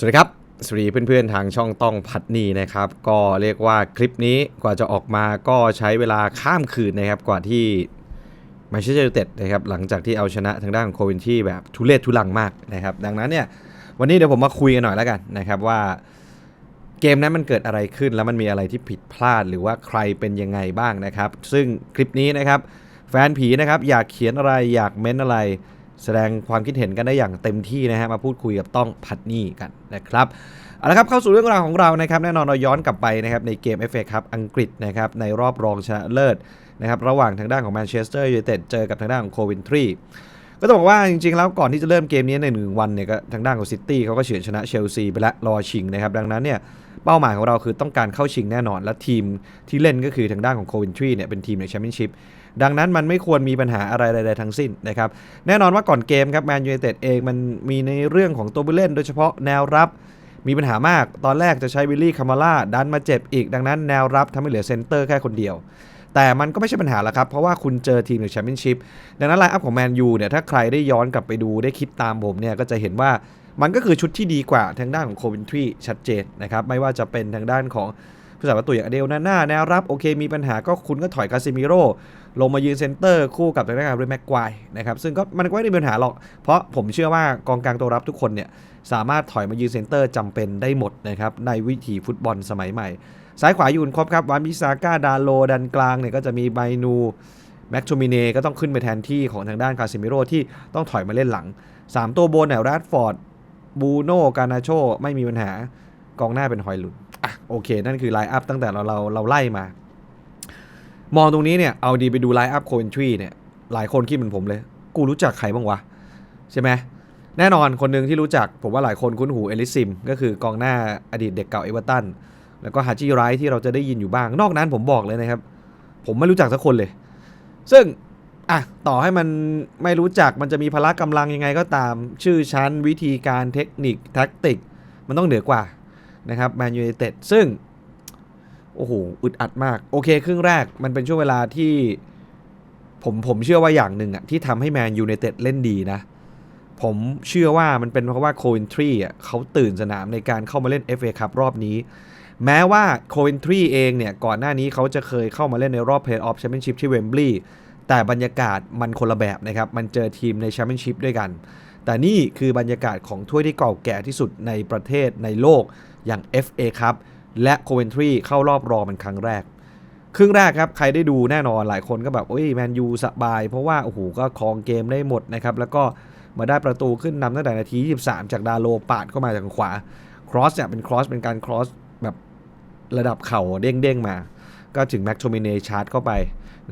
สวัสดีครับ สวัสดีเพื่อนๆทางช่องต้องพัดนีนะครับ ก็เรียกว่าคลิปนี้กว่าจะออกมาก็ใช้เวลาข้ามคืนนะครับกว่าที่แมนเชสเตอร์ยูไนเต็ดนะครับหลังจากที่เอาชนะทางด้านของโควินที่แบบทุเรศทุลังมากนะครับ ดังนั้นเนี่ยวันนี้เดี๋ยวผมมาคุยกันหน่อยแล้วกันนะครับว่าเกมนั้นมันเกิดอะไรขึ้นแล้วมันมีอะไรที่ผิดพลาดหรือว่าใครเป็นยังไงบ้างนะครับ ซึ่งคลิปนี้นะครับแฟนผีนะครับอยากเขียนอะไรอยากเม้นอะไร แสดงความคิดเห็นกันได้อย่างเต็มที่นะฮะมาพูดคุยกับต้องพัดนี่กันนะครับเอาละครับเข้าสู่เรื่องราวของเรานะครับแน่นอนเราย้อนกลับไปนะครับในเกม FA ครับอังกฤษนะครับในรอบรองชนะเลิศนะครับระหว่างทางด้านของแมนเชสเตอร์ยูไนเต็ดเจอกับทางด้านของโควินทรีก็ต้องบอกว่าจริงๆ แล้วก่อนที่จะเริ่มเกมนี้ในหนึ่งวันเนี่ยก็ทางด้านของซิตี้เขาก็เฉือนชนะเชลซีไปล้วรอชิงนะครับดังนั้นเนี่ยเป้าหมายของเราคือต้องการเข้าชิงแน่นอน และทีมที่เล่นก็คือทางด้านของโควินทรีเนี่ยเป็นทีมในแชมเปี้ยนชิพ ดังนั้นมันไม่ควรมีปัญหาอะไรใดๆทั้งสิ้นนะครับแน่นอนว่าก่อนเกมครับแมนยูไนเต็ดเองมันมีในเรื่องของตัวผู้เล่น โดยเฉพาะแนวรับมีปัญหามาก ตอนแรกจะใช้วิลลี่คามาล่าดันมาเจ็บอีก ดังนั้นแนวรับทำให้เหลือเซนเตอร์แค่คนเดียว แต่มันก็ไม่ใช่ปัญหาละครับ เพราะว่าคุณเจอทีมในแชมเปี้ยนชิพ ดังนั้นไลน์อัพของแมนยูเนี่ย ถ้าใครได้ย้อนกลับไปดูได้คิดตามผมเนี่ย ก็จะเห็นว่ามันก็คือชุดที่ดีกว่าทางด้านของโควินทรีชัดเจนนะครับ ไม่ว่าจะเป็นทางด้านของ ผู้สาประตูอย่างอเดลนาน่าแนวรับโอเคมีปัญหาก็คุณก็ถอยคาซิมิโร่ลงมายืนเซนเตอร์คู่กับทางด้านของเรแม็กควายนะครับซึ่งก็มันก็ไม่ได้มีปัญหาหรอก เพราะผมเชื่อว่ากองกลางตัวรับทุกคนเนี่ยสามารถถอยมายืนเซนเตอร์จำเป็นได้หมดนะครับในวิถีฟุตบอลสมัยใหม่ ซ้ายขวาอยู่ครบครับวานบิซาก้าดาโลดันกลางเนี่ยก็จะมีไบนูแม็กโทมิเนก็ต้องขึ้นไปแทนที่ของทางด้านคาซิมิโร่ที่ต้องถอยมาเล่นหลัง 3 ตัวบนเนี่ยแรดฟอร์ดบูโน่กานาโชไม่มีปัญหากองหน้าเป็นฮอยลุน โอเค นั่นคือไลน์อัพตั้งแต่เราเราเราไล่มา มองตรงนี้เนี่ย เอาดีไปดูไลน์อัพโค e นทรีเนี่ย หลายคนคิดเหมือนผมเลย กูรู้จักใครบ้างวะ ใช่ไหมแน่นอนคนหนึ่งที่รู้จัก ผมว่าหลายคนคุ้นหูเอลิซิม ก็คือกองหน้าอดีตเด็กเก่าเอเวอร์ตันแล้วก็ฮาจิไรที่เราจะได้ยินอยู่บ้าง นอกนั้นผมบอกเลยนะครับ ผมไม่รู้จักสักคนเลย ซึ่งอะต่อให้มันไม่รู้จักมันจะมีพละกำลังยังไงก็ตาม ชื่อชั้นวิธีการเทคนิคแท็กติก มันต้องเหนือกว่า นะครับแมนยูไนเต็ดซึ่ง โอ้โหอึดอัดมาก โอเค ครึ่งแรกมันเป็นช่วงเวลาที่ ผมผมเชื่อว่าอย่างหนึ่งอะที่ทำให้แมนยูไนเต็ดเล่นดีนะ ผมเชื่อว่ามันเป็นเพราะว่าโควินทรีอะเขาตื่นสนามในการเข้ามาเล่น FA คัพรอบนี้ แม้ว่าโควินทรีเองเนี่ย ก่อนหน้านี้เขาจะเคยเข้ามาเล่นในรอบเพลย์ออฟแชมเปี้ยนชิพที่เวมบลีย์แต่บรรยากาศมันคนละแบบนะครับ มันเจอทีมในแชมเปี้ยนชิพด้วยกัน แต่นี่คือบรรยากาศของถ้วยที่เก่าแก่ที่สุดในประเทศในโลกอย่าง FA ครับและโคเวนทรีเข้ารอบรองเป็นครั้งแรก ครึ่งแรกครับใครได้ดูแน่นอนหลายคนก็แบบโอ้ยแมนยูสบาย เพราะว่าโอ้โหก็ครองเกมได้หมดนะครับแล้วก็มาได้ประตูขึ้นนำตั้งแต่นาที 23 จากดาโลปาดเข้ามาจากขวาครอสเนี่ยเป็นครอสเป็นการครอสแบบระดับเข่าเด้งๆมา ก็ถึงแม็กโทมิเนชาร์จเข้าไป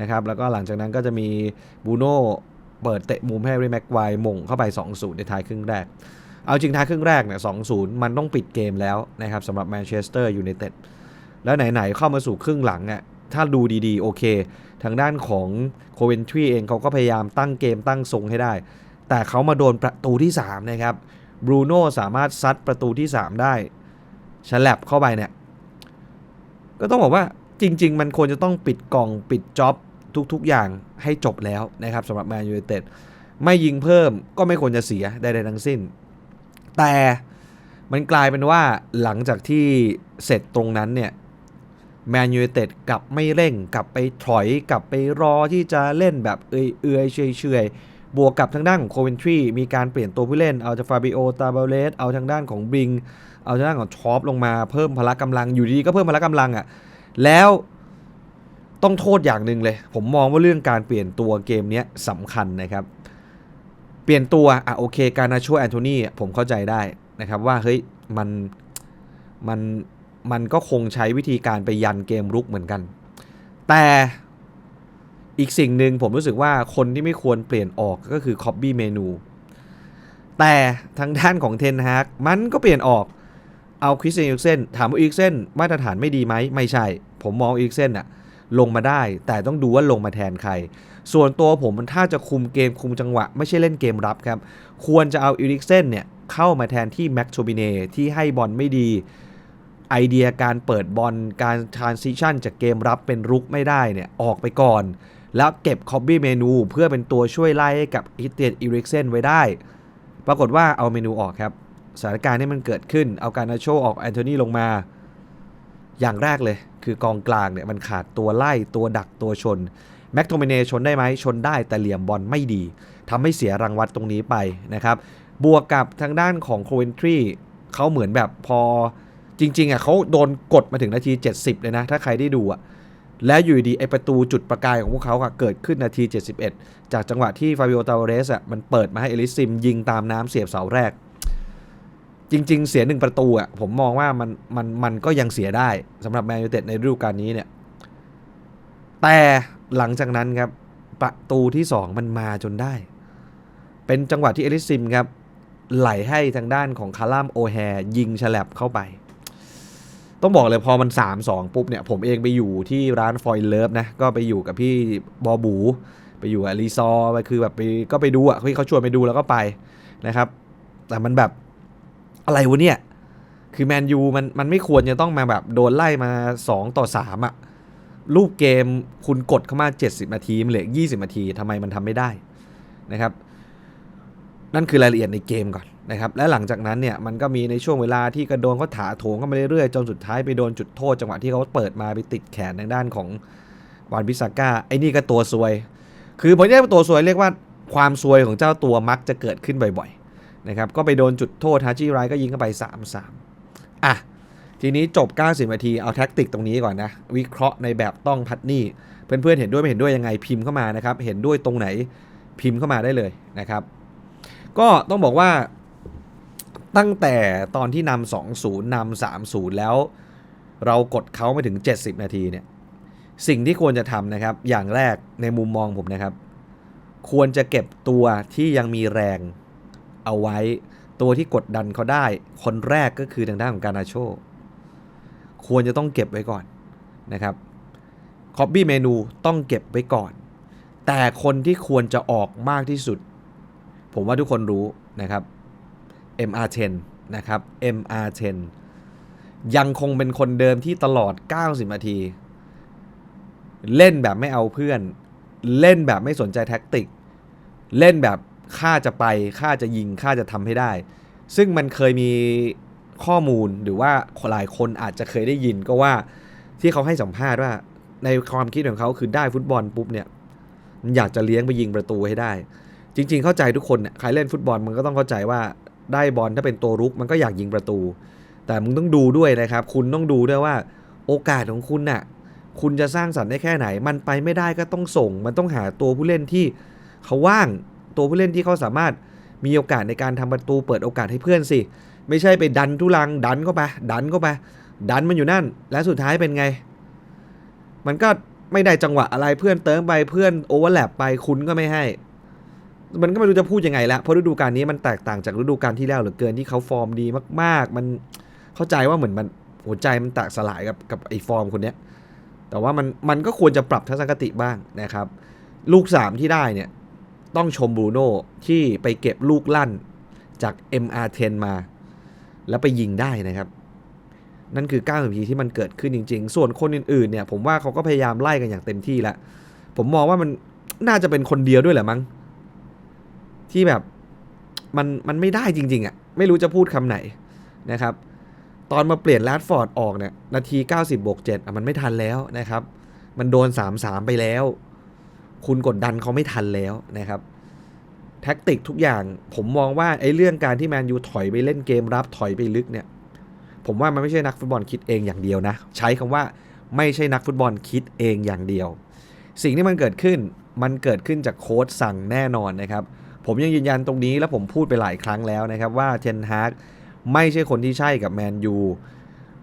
นะครับแล้วก็หลังจากนั้นก็จะมีบูโน่ เปิดเตะมุมให้เรแม็กไวมงเข้าไป 2-0 ในท้ายครึ่งแรก เอาจริงท้ายครึ่งแรกเนี่ย2-0 มันต้องปิดเกมแล้วนะครับสำหรับแมนเชสเตอร์ยูไนเต็ดแล้วไหนๆเข้ามาสู่ครึ่งหลังอะถ้าดูดีๆ โอเค ทางด้านของโคเวนทรีเองเขาก็พยายามตั้งเกมตั้งทรงให้ได้ แต่เขามาโดนประตูที่ 3 นะครับบรูโน่สามารถซัดประตูที่ 3 ได้ฉลับเข้าไปเนี่ย ก็ต้องบอกว่าจริง ๆ มันควรจะต้องปิดกล่องปิดจ็อบ ทุกๆอย่างให้จบแล้วนะครับสำหรับแมนยูไนเต็ดไม่ยิงเพิ่มก็ไม่ควรจะเสียใดๆทั้งสิ้น แต่มันกลายเป็นว่าหลังจากที่เสร็จตรงนั้นเนี่ยแมนยูไนเต็ดกลับไม่เร่งกลับไปถอยกลับไปรอที่จะเล่นแบบเอื่อยเอื่อยเฉยเฉยบวกกับทางด้านของโคเวนทรีมีการเปลี่ยนตัวผู้เล่น เอาจากฟาบิโอตาเบเลสเอาทางด้านของบริง เอาทางด้านของชอปลงมาเพิ่มพละกำลังอยู่ดีก็เพิ่มพละกำลังอะ่ะแล้ว ต้องโทษอย่างหนึ่งเลย ผมมองว่าเรื่องการเปลี่ยนตัวเกมนี้สำคัญนะครับ เปลี่ยนตัวอะโอเค การนาช่วยแอนโทนีผมเข้าใจได้นะครับว่าเฮ้ยมันมันมันก็คงใช้วิธีการไปยันเกมรุกเหมือนกัน แต่อีกสิ่งหนึ่งผมรู้สึกว่าคนที่ไม่ควรเปลี่ยนออกก็คือคอบบี้เมนู แต่ทางด้านของเทนฮากมันก็เปลี่ยนออกเอาคริสเตียนอีกเส้นถามว่าอีกเส้นมาตรฐานไม่ดีไหมไม่ใช่ ผมมองอีกเส้นอะ ลงมาได้ แต่ต้องดูว่าลงมาแทนใคร ส่วนตัวผมมันถ้าจะคุมเกมคุมจังหวะ ไม่ใช่เล่นเกมรับครับ ควรจะเอาอีริกเซนเนี่ยเข้ามาแทนที่แม็กโชบิเนที่ให้บอลไม่ดี ไอเดียการเปิดบอลการทรานซิชันจากเกมรับเป็นรุกไม่ได้เนี่ยออกไปก่อน แล้วเก็บคอบบี้เมนูเพื่อเป็นตัวช่วยไล่ให้กับอิเตียนอีริกเซนไว้ได้ ปรากฏว่าเอาเมนูออกครับสถานการณ์นี้มันเกิดขึ้น เอาการนาโชออกแอนโทนีลงมา อย่างแรกเลย คือกองกลางเนี่ยมันขาดตัวไล่ตัวดักตัวชนแม็กโทมิเนชนได้ไหมชนได้แต่เหลี่ยมบอลไม่ดีทำให้เสียรางวัลตรงนี้ไปนะครับ บวกกับทางด้านของโคเวนทรีเขาเหมือนแบบพอจริงๆอะเขาโดนกดมาถึงนาที 70 เลยนะ ถ้าใครได้ดูอะแล้วอยู่ดีไอประตูจุดประกายของพวกเขาอะเกิดขึ้นนาที 71 จากจังหวะที่ฟาบิโอตาเรสอะมันเปิดมาให้เอลิซิมยิงตามน้ำเสียบเสาแรก จริง ๆ เสียหนึ่งประตูอะผมมองว่ามันมันมันก็ยังเสียได้สำหรับแมนยูเต็ดในฤดูกาลนี้เนี่ย แต่หลังจากนั้นครับ ประตูที่ 2 มันมาจนได้ เป็นจังหวะที่เอลิซิมครับ ไหลให้ทางด้านของคาร่ามโอแฮยิงฉลับเข้าไป ต้องบอกเลยพอมัน 3-2 ปุ๊บเนี่ย ผมเองไปอยู่ที่ร้านฟอยเลิฟนะ ก็ไปอยู่กับพี่บอบู ไปอยู่กับรีซอร์ไปคือแบบไปก็ไปดูอะที่เขาชวนไปดูแล้วก็ไปนะครับ แต่มันแบบ อะไรวะเนี่ย คือแมนยูมันมันไม่ควรจะต้องมาแบบโดนไล่มา 2 ต่อ 3อะรูปเกมคุณกดเข้ามา 70 นาทีมันเหลือ 20 นาทีทำไมมันทำไม่ได้นะครับ นั่นคือรายละเอียดในเกมก่อนนะครับ และหลังจากนั้นเนี่ยมันก็มีในช่วงเวลาที่กระโดนเขาถาโถงเข้ามาเรื่อยๆ จนสุดท้ายไปโดนจุดโทษจังหวะที่เขาเปิดมาไปติดแขนทางด้านของวานบิสาก้าไอ้นี่ก็ตัวซวย คือผมเรียกว่าตัวซวยเรียกว่าความซวยของเจ้าตัวมักจะเกิดขึ้นบ่อยๆ นะครับก็ไปโดนจุดโทษฮาจิไรก็ยิงเข้าไป 3-3 อะ ทีนี้จบ 90 นาที เอาแท็กติกตรงนี้ก่อนนะ วิเคราะห์ในแบบต้องพัดนี่ เพื่อนๆเห็นด้วยไม่เห็นด้วยยังไงพิมพ์เข้ามานะครับ เห็นด้วยตรงไหนพิมพ์เข้ามาได้เลยนะครับ ก็ต้องบอกว่าตั้งแต่ตอนที่นำ2-0นำ3-0 แล้ว เรากดเขาไปถึง 70 นาทีเนี่ยสิ่งที่ควรจะทำนะครับ อย่างแรกในมุมมองผมนะครับ ควรจะเก็บตัวที่ยังมีแรง เอาไว้ ตัวที่กดดันเขาได้ คนแรกก็คือทางด้านของการนาโช ควรจะต้องเก็บไว้ก่อนนะครับคอบบี้เมนูต้องเก็บไว้ก่อน แต่คนที่ควรจะออกมากที่สุด ผมว่าทุกคนรู้นะครับ MR10 นะครับ MR10 ยังคงเป็นคนเดิมที่ตลอด 90 นาที เล่นแบบไม่เอาเพื่อน เล่นแบบไม่สนใจแท็กติก เล่นแบบ ข้าจะไปข้าจะยิงข้าจะทำให้ได้ ซึ่งมันเคยมีข้อมูลหรือว่าหลายคนอาจจะเคยได้ยินก็ว่าที่เขาให้สัมภาษณ์ว่าในความคิดของเขาคือได้ฟุตบอลปุ๊บเนี่ยมันอยากจะเลี้ยงไปยิงประตูให้ได้ จริง ๆ เข้าใจทุกคนเนี่ยใครเล่นฟุตบอลมันก็ต้องเข้าใจว่าได้บอลถ้าเป็นตัวรุกมันก็อยากยิงประตู แต่มึงต้องดูด้วยนะครับ คุณต้องดูด้วยว่าโอกาสของคุณน่ะคุณจะสร้างสรรค์ได้แค่ไหน มันไปไม่ได้ก็ต้องส่ง มันต้องหาตัวผู้เล่นที่เขาว่าง ตัวผู้เล่นที่เขาสามารถมีโอกาสในการทำประตูเปิดโอกาสให้เพื่อนสิ ไม่ใช่ไปดันทุลังดันเข้าไปดันเข้าไปดันมันอยู่นั่น และสุดท้ายเป็นไง มันก็ไม่ได้จังหวะอะไรเพื่อนเติมไปเพื่อนโอเวอร์แลปไปคุณก็ไม่ให้ มันก็ไม่รู้จะพูดยังไงละเพราะฤดูกาลนี้มันแตกต่างจากฤดูกาลที่แล้วเหลือเกินที่เขาฟอร์มดีมาก ๆ มันเข้าใจว่าเหมือนมันหัวใจมันแตกสลายกับกับไอ้ฟอร์มคนเนี้ยแต่ว่ามันมันก็ควรจะปรับทัศนคติบ้างนะครับ ลูก 3 ที่ได้เนี่ย ต้องชมบรูโน่ที่ไปเก็บลูกลั่นจาก MR10 มา แล้วไปยิงได้นะครับ นั่นคือ9นาทีที่มันเกิดขึ้นจริง ๆ ส่วนคนอื่นๆเนี่ย ผมว่าเขาก็พยายามไล่กันอย่างเต็มที่แล้ว ผมมองว่ามันน่าจะเป็นคนเดียวด้วยแหละมั้ง ที่แบบมันมันไม่ได้จริง ๆอะ่ะไม่รู้จะพูดคำไหนนะครับ ตอนมาเปลี่ยนแรดฟอร์ดออกเนี่ยนาที 90บวก7อะมันไม่ทันแล้วนะครับ มันโดน 3-3 ไปแล้ว คุณกดดันเขาไม่ทันแล้วนะครับ แท็กติกทุกอย่างผมมองว่าไอ้เรื่องการที่แมนยูถอยไปเล่นเกมรับถอยไปลึกเนี่ย ผมว่ามันไม่ใช่นักฟุตบอลคิดเองอย่างเดียวนะ ใช้คำว่าไม่ใช่นักฟุตบอลคิดเองอย่างเดียว สิ่งที่มันเกิดขึ้นมันเกิดขึ้นจากโค้ชสั่งแน่นอนนะครับ ผมยังยืนยันตรงนี้แล้วผมพูดไปหลายครั้งแล้วนะครับว่าเทนฮากไม่ใช่คนที่ใช่กับแมนยู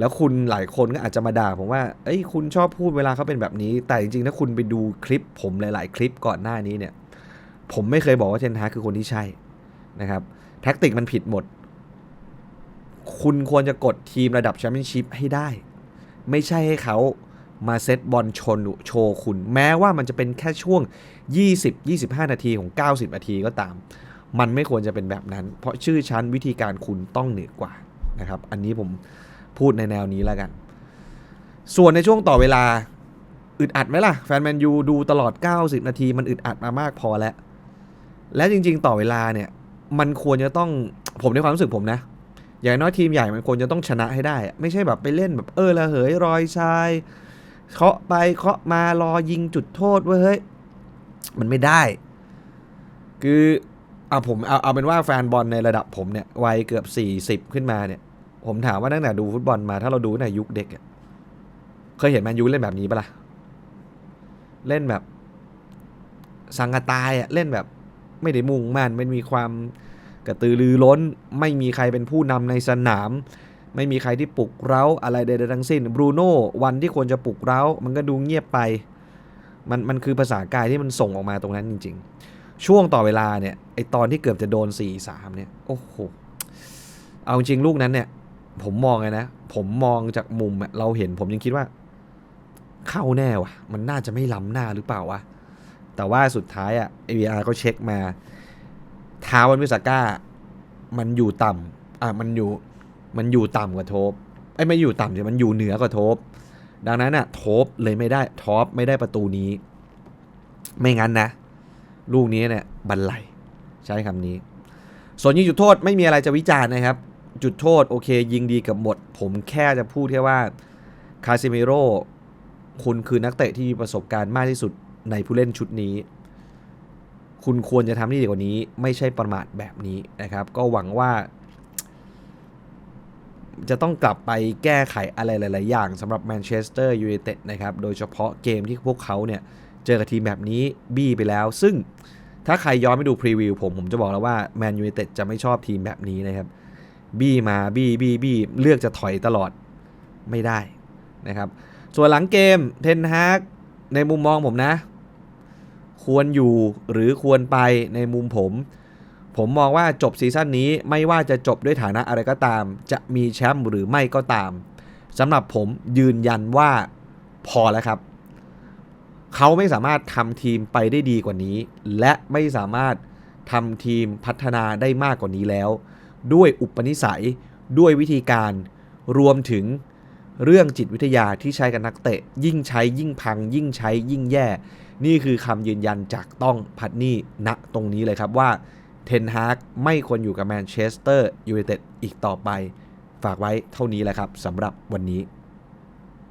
แล้วคุณหลายคนก็อาจจะมาด่าผมว่า เอ้ยคุณชอบพูดเวลาเขาเป็นแบบนี้ แต่จริงๆ ถ้าคุณไปดูคลิปผมหลาย ๆ คลิปก่อนหน้านี้เนี่ย ผมไม่เคยบอกว่าเทนฮาคือคนที่ใช่นะครับ แท็กติกมันผิดหมด คุณควรจะกดทีมระดับแชมเปี้ยนชิพให้ได้ ไม่ใช่ให้เขามาเซตบอลชนโชว์คุณ แม้ว่ามันจะเป็นแค่ช่วง 20-25 นาทีของ 90 นาทีก็ตาม มันไม่ควรจะเป็นแบบนั้น เพราะชื่อชั้นวิธีการคุณต้องเหนือกว่านะครับ อันนี้ผม พูดในแนวนี้แล้วกัน ส่วนในช่วงต่อเวลาอึดอัดไหมล่ะ แฟนแมนยูดูตลอด 90 นาทีมันอึดอัดมามากพอแล้ว และจริง ๆ ต่อเวลาเนี่ย มันควรจะต้องผมในความรู้สึกผมนะ อย่างน้อยทีมใหญ่มันควรจะต้องชนะให้ได้ ไม่ใช่แบบไปเล่นแบบเออละเหยรอยชายเคาะไปเคาะมารอยิงจุดโทษเว้ยเฮ้ยมันไม่ได้ คือเอาผมเอาเอาเป็นว่าแฟนบอลในระดับผมเนี่ยวัยเกือบ 40 ขึ้นมาเนี่ย ผมถามว่าตั้งแต่ดูฟุตบอลมาถ้าเราดูในยุคเด็กอะเคยเห็นแมนยูเล่นแบบนี้ปะล่ะ เล่นแบบสังกตายอะเล่นแบบไม่ได้มุ่งมั่นไม่มีความกระตือรือร้น ไม่มีใครเป็นผู้นำในสนาม ไม่มีใครที่ปลุกเร้าอะไรใดๆทั้งสิ้นบรูโน่วันที่ควรจะปลุกเร้า มันก็ดูเงียบไป มันมันคือภาษากายที่มันส่งออกมาตรงนั้นจริง ๆ ช่วงต่อเวลาเนี่ยไอตอนที่เกือบจะโดน 4-3 เนี่ยโอ้โหเอาจริงลูกนั้นเนี่ย ผมมองไงนะ ผมมองจากมุมเราเห็นผมยังคิดว่า เข้าแน่วะมันน่าจะไม่ล้ำหน้าหรือเปล่าวะ แต่ว่าสุดท้ายอะ AVR ก็เช็คมาเท้าวันมิสาก้า มันอยู่ต่ำอะมันอยู่มันอยู่ต่ำกว่าโทบไอ้ไม่อยู่ต่ำสิมันอยู่เหนือกว่าโทบดังนั้นน่ะโทบเลยไม่ได้ท็อปไม่ได้ประตูนี้ ไม่งั้นนะ ลูกนี้เนี่ยบันไลใช้คำนี้ ส่วนยิงจุดโทษไม่มีอะไรจะวิจารณ์นะครับ จุดโทษโอเค ยิงดีกับหมด ผมแค่จะพูดแค่ว่าคาซิเมโร่คุณคือนักเตะที่มีประสบการณ์มากที่สุดในผู้เล่นชุดนี้ คุณควรจะทำได้ดีกว่านี้ ไม่ใช่ประมาทแบบนี้นะครับ ก็หวังว่า จะต้องกลับไปแก้ไขอะไรหลาย ๆ อย่างสำหรับแมนเชสเตอร์ยูไนเต็ดนะครับ โดยเฉพาะเกมที่พวกเขาเนี่ยเจอกับทีมแบบนี้บี้ไปแล้ว ซึ่งถ้าใครย้อนไปดูพรีวิวผมผมจะบอกแล้วว่าแมนยูไนเต็ดจะไม่ชอบทีมแบบนี้นะครับ บี้มาบี้บี้บี้เลือกจะถอยตลอดไม่ได้นะครับ ส่วนหลังเกมเทนฮากในมุมมองผมนะ ควรอยู่หรือควรไปในมุมผม ผมมองว่าจบซีซั่นนี้ไม่ว่าจะจบด้วยฐานะอะไรก็ตาม จะมีแชมป์หรือไม่ก็ตามสำหรับผมยืนยันว่าพอแล้วครับ เขาไม่สามารถทำทีมไปได้ดีกว่านี้ และไม่สามารถทำทีมพัฒนาได้มากกว่านี้แล้ว ด้วยอุปนิสัย ด้วยวิธีการรวมถึงเรื่องจิตวิทยาที่ใช้กับนักเตะ ยิ่งใช้ยิ่งพัง ยิ่งใช้ยิ่งแย่ นี่คือคำยืนยันจากต้องพัดนี่ณตรงนี้เลยครับว่าเทนฮากไม่ควรอยู่กับแมนเชสเตอร์ยูไนเต็ดอีกต่อไป ฝากไว้เท่านี้แหละครับสำหรับวันนี้